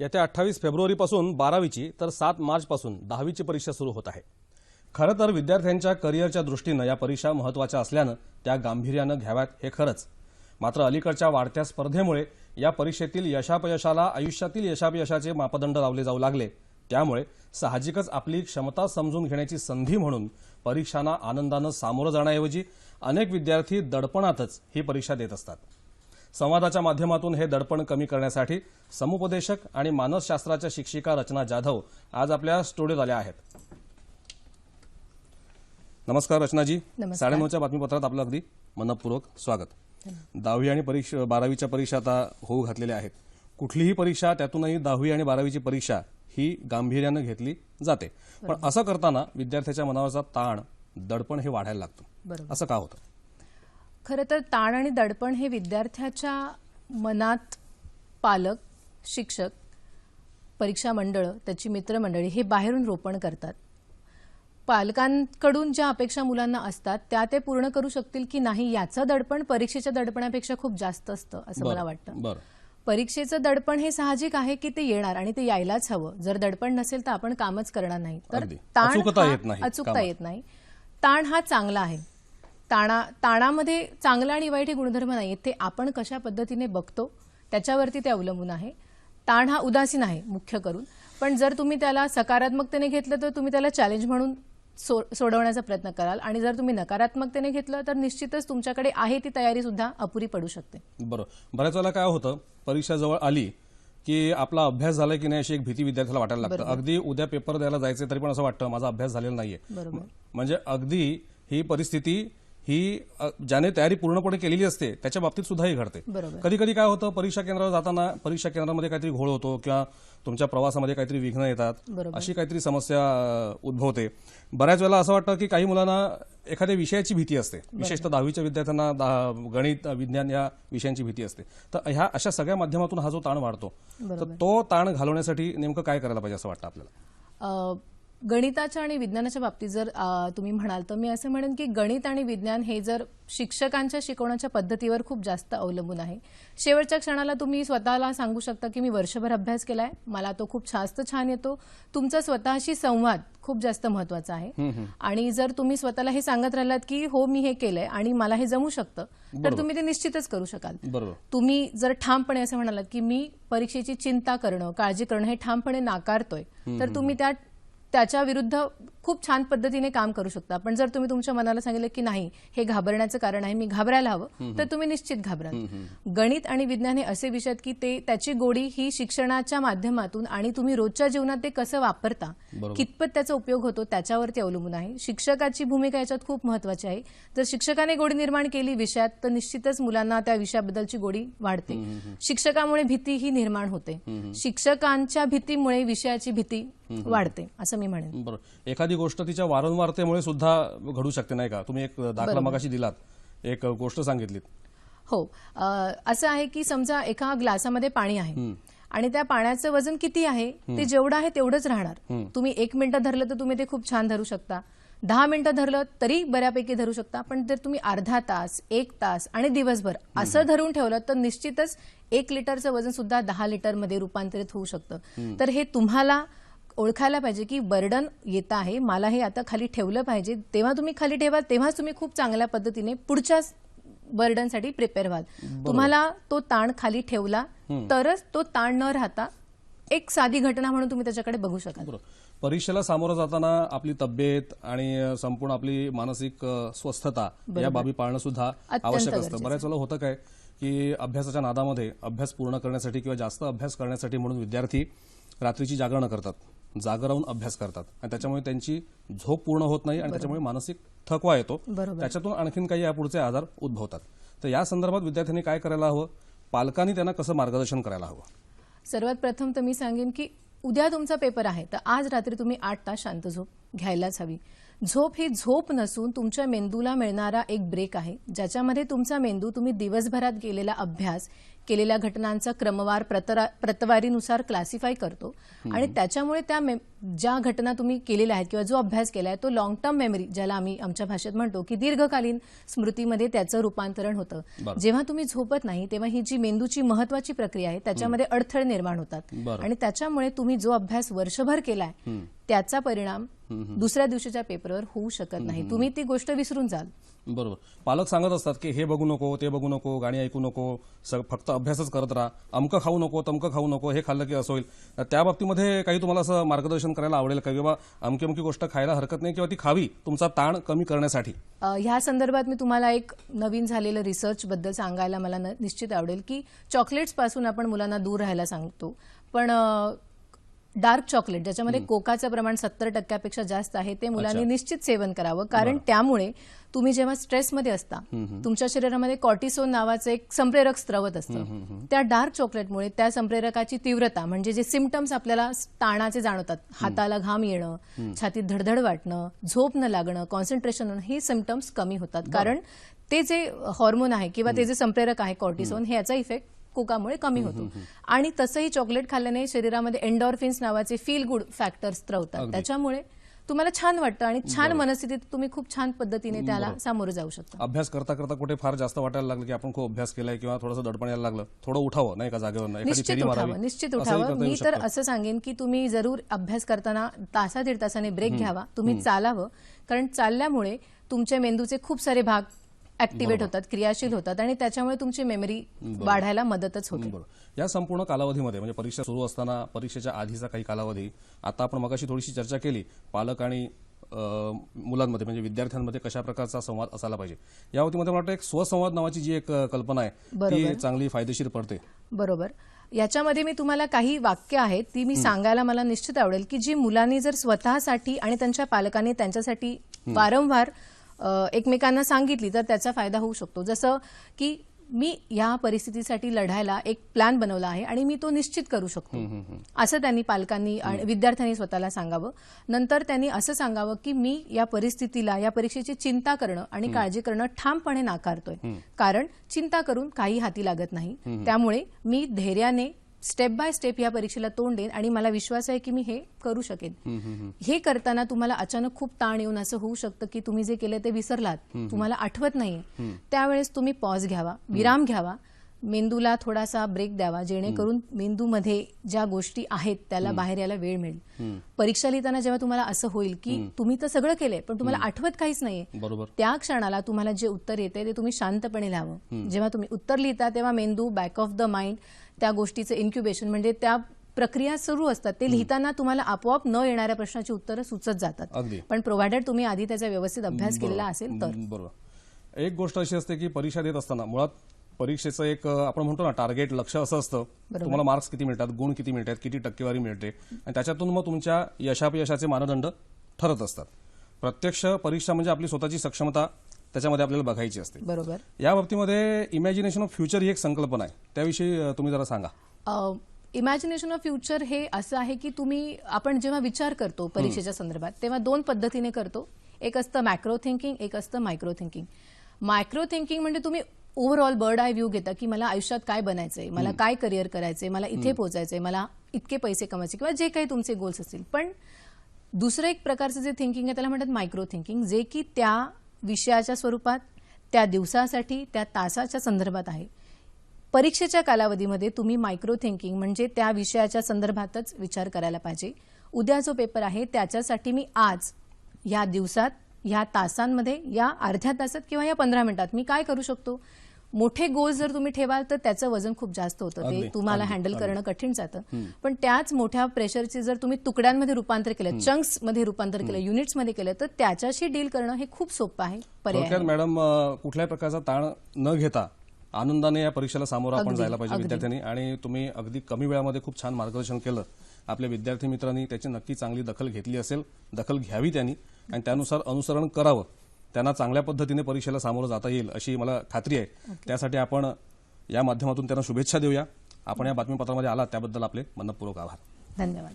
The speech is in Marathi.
येत्या अठ्ठावीस फेब्रुवारीपासून बारावीची तर सात मार्चपासून दहावीची परीक्षा सुरू होत आहे. खरं तर विद्यार्थ्यांच्या करिअरच्या दृष्टीनं या परीक्षा महत्त्वाच्या असल्यानं त्या गांभीर्यानं घ्याव्यात हे खरंच. मात्र अलीकडच्या वाढत्या स्पर्धेमुळे या परीक्षेतील यशापयशाला आयुष्यातील यशापयशाचे मापदंड लावले जाऊ लागले. त्यामुळे साहजिकच आपली क्षमता समजून घेण्याची संधी म्हणून परीक्षांना आनंदानं सामोरं जाण्याऐवजी अनेक विद्यार्थी दडपणातच ही परीक्षा देत असतात. संवादाच्या माध्यमातून हे दडपण कमी करण्यासाठी समुपदेशक आणि मानसशास्त्राच्या शिक्षिका रचना जाधव आज आपल्या स्टुडिओत आल्या आहेत. नमस्कार रचनाजी. साडेनऊच्या बातमीपत्रात आपलं अगदी मनपूर्वक स्वागत. दहावी आणि परीक्षा बारावीच्या परीक्षा आता होऊ घातलेल्या आहेत. कुठलीही परीक्षा त्यातूनही दहावी आणि बारावीची परीक्षा ही गांभीर्यानं घेतली जाते. पण असं करताना विद्यार्थ्याच्या मनावरचा ताण दडपण हे वाढायला लागतं. असं का होतं? खरं तर ताण आणि दडपण हे विद्यार्थ्याच्या मनात पालक शिक्षक परीक्षा मंडळ त्याची मित्रमंडळी हे बाहेरून रोपण करतात. पालकांकडून ज्या अपेक्षा मुलांना असतात त्या ते पूर्ण करू शकतील की नाही याचं दडपण परीक्षेच्या दडपणापेक्षा खूप जास्त असतं असं मला वाटतं. परीक्षेचं दडपण हे साहजिक आहे की ते येणार आणि ते यायलाच हवं. जर दडपण नसेल तर आपण कामच करणार नाही. तर. ताण अचूकता. येत नाही. ताण हा चांगला आहे. ताणा ताणामध्ये चांगला आणि वाईट हे गुणधर्म नाही ते आपण कशा पद्धतीने बघतो त्याच्यावरती ते अवलंबून आहे. ताण हा उदासीन आहे मुख्य करून. पण जर तुम्ही त्याला सकारात्मकतेने घेतलं तर तुम्ही त्याला चॅलेंज म्हणून सो सोडवण्याचा प्रयत्न कराल. आणि जर तुम्ही नकारात्मकतेने घेतलं तर निश्चितच तुमच्याकडे आहे ती तयारी सुद्धा अपुरी पडू शकते. बरं. बऱ्याच वेळेला काय होतं परीक्षा जवळ आली की आपला अभ्यास झाला की नाही अशी एक भीती विद्यार्थ्याला वाटायला लागतं. अगदी उद्या पेपर द्यायला जायचे तरी पण असं वाटतं माझा अभ्यास झालेला नाहीये. बरोबर. म्हणजे अगदी ही परिस्थिती ही ज्याने तयारी पूर्णपणे केलेली असते त्याच्या बाबतीत सुद्धा ही घडते. कधी कधी काय होतं परीक्षा केंद्रावर जाताना परीक्षा केंद्रामध्ये काहीतरी घोळ होतो किंवा तुमच्या प्रवासामध्ये काहीतरी विघ्न येतात अशी काहीतरी समस्या उद्भवते. बऱ्याच वेळेला असं वाटतं की काही मुलांना एखाद्या विषयाची भीती असते. विशेषतः दहावीच्या विद्यार्थ्यांना गणित विज्ञान या विषयांची भीती असते. तर ह्या अशा सगळ्या माध्यमातून हा जो ताण वाढतो तर तो ताण घालवण्यासाठी नेमकं काय करायला पाहिजे असं वाटतं आपल्याला? गणिताच्या आणि विज्ञानाच्या बाबतीत जर तुम्ही म्हणाल तर मी असं म्हणेन की गणित आणि विज्ञान हे जर शिक्षकांच्या शिकवण्याच्या पद्धतीवर खूप जास्त अवलंबून आहे. शेवटच्या क्षणाला तुम्ही स्वतःला सांगू शकता की मी वर्षभर अभ्यास केलाय मला तो खूप जास्त छान येतो. तुमचा स्वतःशी संवाद खूप जास्त महत्त्वाचा आहे. आणि जर तुम्ही स्वतःला हे सांगत राहिलात की हो मी हे केलंय आणि मला हे जमू शकतं तर तुम्ही ते निश्चितच करू शकाल. तुम्ही जर ठामपणे असं म्हणालात की मी परीक्षेची चिंता करणं काळजी करणं हे ठामपणे नाकारतोय तर तुम्ही त्या त्याच्या विरुद्ध खूप छान पद्धतीने काम करू शकता. पण जर तुम्ही तुमच्या मनाला सांगितलं की नाही हे घाबरण्याचं कारण आहे मी घाबरायला हवं तर तुम्ही निश्चित घाबराल. गणित आणि विज्ञान हे असे विषय आहेत की ते त्याची गोडी ही शिक्षणाच्या माध्यमातून आणि तुम्ही रोजच्या जीवनात ते कसं वापरता. कितपत त्याचा उपयोग होतो त्याच्यावरती अवलंबून आहे. शिक्षकाची भूमिका याच्यात खूप महत्वाची आहे. जर शिक्षकाने गोडी निर्माण केली विषयात तर निश्चितच मुलांना त्या विषयाबद्दलची गोडी वाढते. शिक्षकामुळे भीती ही निर्माण होते. शिक्षकांच्या भीतीमुळे विषयाची भीती वाढते असं मी म्हणेन. बरोबर. एखादी गोष्ट तिच्या वारंवारतेमुळे सुद्धा घडू शकते नाही का? तुम्ही एक दाखला मगाशी दिलात एक गोष्ट सांगितलीत. हो. असं आहे की समजा एका ग्लासामध्ये पाणी आहे आणि त्या पाण्याचं वजन किती आहे ते जेवढं आहे तेवढंच राहणार. तुम्ही एक मिनिटं धरलं तर तुम्ही ते खूप छान धरू शकता. दहा मिनिटं धरलं तरी बऱ्यापैकी धरू शकता पण जर तुम्ही अर्धा तास एक तास आणि दिवसभर असं धरून ठेवलं तर निश्चितच एक लिटरचं वजन सुद्धा दहा लिटरमध्ये रूपांतरित होऊ शकतं. तर हे तुम्हाला ओळखायला पाहिजे की बर्डन येत आहे मला हे आता खाली ठेवलं पाहिजे. तेव्हा तुम्ही खाली ठेवा तेव्हाच तुम्ही खूप चांगल्या पद्धतीने पुढच्या बर्डनसाठी प्रिपेअर व्हाल. तुम्हाला तो ताण खाली ठेवला तरच तो ताण न राहता एक साधी घटना म्हणून तुम्ही त्याच्याकडे बघू शकाल. बरोबर. परीक्षेला सामोरं जाताना आपली तब्येत आणि संपूर्ण आपली मानसिक स्वस्थता या बाबी पाळणं सुद्धा आवश्यक असतं. बऱ्याच वेळेला होतं काय की अभ्यासाच्या नादामध्ये अभ्यास पूर्ण करण्यासाठी किंवा जास्त अभ्यास करण्यासाठी म्हणून विद्यार्थी रात्रीची जागरणं करतात. जागं राहून अभ्यास करतात. आणि त्याच्यामुळे त्यांची झोप पूर्ण होत नाही आणि त्याच्यामुळे मानसिक थकवा येतो. त्याच्यातून आणखीन काही यापुढचे आजार उद्भवतात. तर या संदर्भात विद्यार्थ्यांनी काय करायला हवं? पालकांनी त्यांना कसं मार्गदर्शन करायला हवं? सर्वात प्रथम तर मी सांगेन की उद्या तुमचा पेपर आहे तर आज रात्री तुम्ही आठ तास शांत झोप घ्यायलाच हवी. झोप ही झोप नसून तुमच्या मेंदूला मिळणारा एक ब्रेक आहे ज्याच्यामध्ये तुमचा मेंदू तुम्ही दिवसभरात गेलेला अभ्यास केलेल्या घटनांचा क्रमवार प्रतवारीनुसार क्लासिफाय करतो. आणि त्याच्यामुळे त्या ज्या घटना तुम्ही केलेल्या आहेत किंवा जो अभ्यास केला आहे तो लॉंग टर्म मेमरी ज्याला आम्ही आमच्या भाषेत म्हणतो की दीर्घकालीन स्मृतीमध्ये त्याचं रूपांतरण होतं. जेव्हा तुम्ही झोपत नाही तेव्हा ही जी मेंदूची महत्वाची प्रक्रिया आहे त्याच्यामध्ये अडथळे निर्माण होतात. आणि त्याच्यामुळे तुम्ही जो अभ्यास वर्षभर केलाय त्याचा परिणाम दुसऱ्या दिवशीच्या पेपरवर होऊ शकत नाही. तुम्ही ती गोष्ट विसरून जाल. बरोबर. पालक सांगत असतात की हे बघू नको ते बघू नको गाणी ऐकू नको फक्त अभ्यासच करत राहा. अमकं खाऊ नको तमकं खाऊ नको हे खाल्लं की असं होईल. तर त्या बाबतीमध्ये काही तुम्हाला असं मार्गदर्शन करायला आवडेल का? किंवा अमकी अमकी गोष्ट खायला हरकत नाही किंवा ती खावी तुमचा ताण कमी करण्यासाठी? ह्या संदर्भात मी तुम्हाला एक नवीन झालेलं रिसर्च बद्दल सांगायला मला न- निश्चित आवडेल की चॉकलेट्सपासून आपण मुलांना दूर राहायला सांगतो. पण डार्क चॉकलेट ज्याच्यामध्ये कोकाचं प्रमाण सत्तर टक्क्यापेक्षा जास्त आहे ते मुलांनी निश्चित सेवन करावं. कारण त्यामुळे तुम्ही जेव्हा स्ट्रेसमध्ये असता तुमच्या शरीरामध्ये कॉर्टिसोन नावाचं एक संप्रेरक स्त्रवत असतं. त्या डार्क चॉकलेटमुळे त्या संप्रेरकाची तीव्रता म्हणजे जे सिमटम्स आपल्याला ताणाचे जाणवतात हाताला घाम येणं छातीत धडधड वाटणं झोप न लागणं कॉन्सन्ट्रेशन हे सिमटम्स कमी होतात. कारण ते जे हॉर्मोन आहे किंवा ते जे संप्रेरक आहे कॉर्टिसोन हे याचा इफेक्ट कोकामुळे कमी होतो. आणि तसंही चॉकलेट खाल्ल्याने शरीरामध्ये एन्डॉर्फिन्स नावाचे फील गुड फॅक्टर्स स्त्रवतात त्याच्यामुळे तुम्हाला छान वाटतं आणि छान मनस्थितीत तुम्ही खूप छान पद्धतीने त्याला सामोरं जाऊ शकता. अभ्यास करता करता कुठे फार जास्त वाटायला लागलं की आपण खूप अभ्यास केलाय किंवा थोडंसं दडपण यायला लागलं थोडं उठावं नाही का जागेवर निश्चित उठावं निश्चित उठावं. मी तर. असं सांगेन की तुम्ही जरूर अभ्यास करताना तासा दीड तासाने ब्रेक घ्यावा. तुम्ही चालावं. कारण चालल्यामुळे तुमच्या मेंदूचे खूप सारे भाग ऍक्टिव्हेट होतात क्रियाशील होतात आणि त्याच्यामुळे तुमची मेमरी वाढायला मदतच होते. बरोबर. या संपूर्ण कालावधीमध्ये म्हणजे परीक्षा सुरू असताना परीक्षेच्या आधीचा काही कालावधी आता आपण मगाशी थोडीशी चर्चा केली पालक आणि मुलांमध्ये म्हणजे विद्यार्थ्यांमध्ये कशा प्रकारचा संवाद असायला पाहिजे. या बाबतीमध्ये मला वाटतं एक स्वसंवाद नावाची जी एक कल्पना आहे ती चांगली फायदेशीर पडते. बरोबर. याच्यामध्ये मी तुम्हाला काही वाक्य आहेत ती मी सांगायला मला निश्चित आवडेल की जी मुलांनी जर स्वतःसाठी आणि त्यांच्या पालकांनी त्यांच्यासाठी वारंवार एकमेकांना सांगितली तर त्याचा फायदा होऊ शकतो. जसं की मी या परिस्थितीसाठी लढायला एक प्लॅन बनवला आहे आणि मी तो निश्चित करू शकतो. असं त्यांनी पालकांनी आणि विद्यार्थ्यांनी स्वतःला सांगावं. नंतर त्यांनी असं सांगावं की मी या परिस्थितीला या परीक्षेची चिंता करणं आणि काळजी करणं ठामपणे नाकारतोय. कारण चिंता करून काही हाती लागत नाही. त्यामुळे मी धैर्याने स्टेप बाय स्टेप या परीक्षेला तोंड देईन आणि मला विश्वास आहे की मी हे करू शकेन. हे करताना तुम्हाला अचानक खूप ताण येऊन असं होऊ शकतं की तुम्ही जे केलं ते विसरलात. तुम्हाला आठवत नाही त्यावेळेस तुम्ही पॉज घ्यावा विराम घ्यावा. मेंदूला थोडासा ब्रेक द्यावा जेणेकरून मेंदूमध्ये ज्या गोष्टी आहेत त्याला बाहेर यायला वेळ मिळेल. परीक्षा लिहिताना जेव्हा तुम्हाला असं होईल की तुम्ही तर सगळं केलंय पण तुम्हाला आठवत काहीच नाहीये. बरोबर. त्या क्षणाला तुम्हाला जे उत्तर येते ते तुम्ही शांतपणे लिहावं. जेव्हा तुम्ही उत्तर लिहिता तेव्हा मेंदू बॅक ऑफ द माइंड त्या गोष्टीचं इन्क्युबेशन म्हणजे त्या प्रक्रिया सुरू असतात. ते लिहिताना तुम्हाला आपोआप न येणाऱ्या प्रश्नाची उत्तरं सुचत जातात. अगदी. पण प्रोव्हायडेड तुम्ही आधी त्याचा व्यवस्थित अभ्यास केलेला असेल तर. बरोबर. एक गोष्ट अशी असते की परीक्षा देत असताना मुळात परीक्षेचं एक आपण म्हणतो ना टार्गेट लक्ष असं असतं. तुम्हाला मार्क्स किती मिळतात गुण किती मिळतात किती टक्केवारी मिळते आणि त्याच्यातून मग तुमच्या यशापयशाचे मानदंड ठरत असतात. प्रत्यक्ष परीक्षा म्हणजे आपली स्वतःची सक्षमता त्याच्यामध्ये आपल्याला बघायची असते. बरोबर. या बाबतीमध्ये इमॅजिनेशन ऑफ फ्युचर ही एक संकल्पना आहे. त्याविषयी तुम्ही जरा सांगा. इमॅजिनेशन ऑफ फ्युचर हे असं आहे की तुम्ही आपण जेव्हा विचार करतो परीक्षेच्या संदर्भात तेव्हा दोन पद्धतीने करतो. एक असतं मॅक्रो थिंकिंग एक असतं मायक्रो थिंकिंग मायक्रो थिंकिंग म्हणजे तुम्ही ओव्हरऑल बर्ड आय व्ह्यू घेता की मला आयुष्यात काय बनायचंय मला काय करिअर करायचंय मला इथे पोहोचायचंय मला इतके पैसे कमायचे किंवा जे काही तुमचे गोल्स असतील. पण दुसरं एक प्रकारचं जे थिंकिंग आहे त्याला म्हणतात मायक्रो थिंकिंग जे की त्या विषयाच्या स्वरूपात त्या दिवसासाठी त्या तासाच्या संदर्भात आहे. परीक्षेच्या कालावधीमध्ये तुम्ही मायक्रो थिंकिंग म्हणजे त्या विषयाच्या संदर्भातच विचार करायला पाहिजे. उद्या जो पेपर आहे त्याच्यासाठी मी आज या दिवसात या तासांमध्ये या अर्ध्या तासात किंवा या पंधरा मिनिटात मी काय करू शकतो? मोठे गोल्स जर तुम्ही ठेवाल तर त्याचं वजन खूप जास्त होतं. ते तुम्हाला हँडल. करणं कठीण जातं. पण त्याच मोठ्या प्रेशरचे जर तुम्ही तुकड्यांमध्ये रूपांतर केलं चंक्समध्ये रूपांतर केलं युनिट्समध्ये केलं तर त्याच्याशी डील करणं हे खूप सोपं आहे पर्याय मॅडम कुठल्याही प्रकारचा ताण न घेता आनंदाने या परीक्षेला सामोरं आपण जायला पाहिजे. विद्यार्थ्यांनी आणि तुम्ही अगदी कमी वेळामध्ये खूप छान मार्गदर्शन केलं. आपल्या विद्यार्थी मित्रांनी त्याची नक्की चांगली दखल घेतली असेल दखल घ्यावी त्यांनी. आणि त्यानुसार अनुसरण करावं. त्यांना चांगल्या पद्धतीने परीक्षेला सामोरं जाता येईल अशी मला खात्री आहे. त्यासाठी आपण या माध्यमातून त्यांना शुभेच्छा देऊया. आपण या बातमीपत्रामध्ये आलात त्याबद्दल आपले मनपूर्वक आभार. धन्यवाद.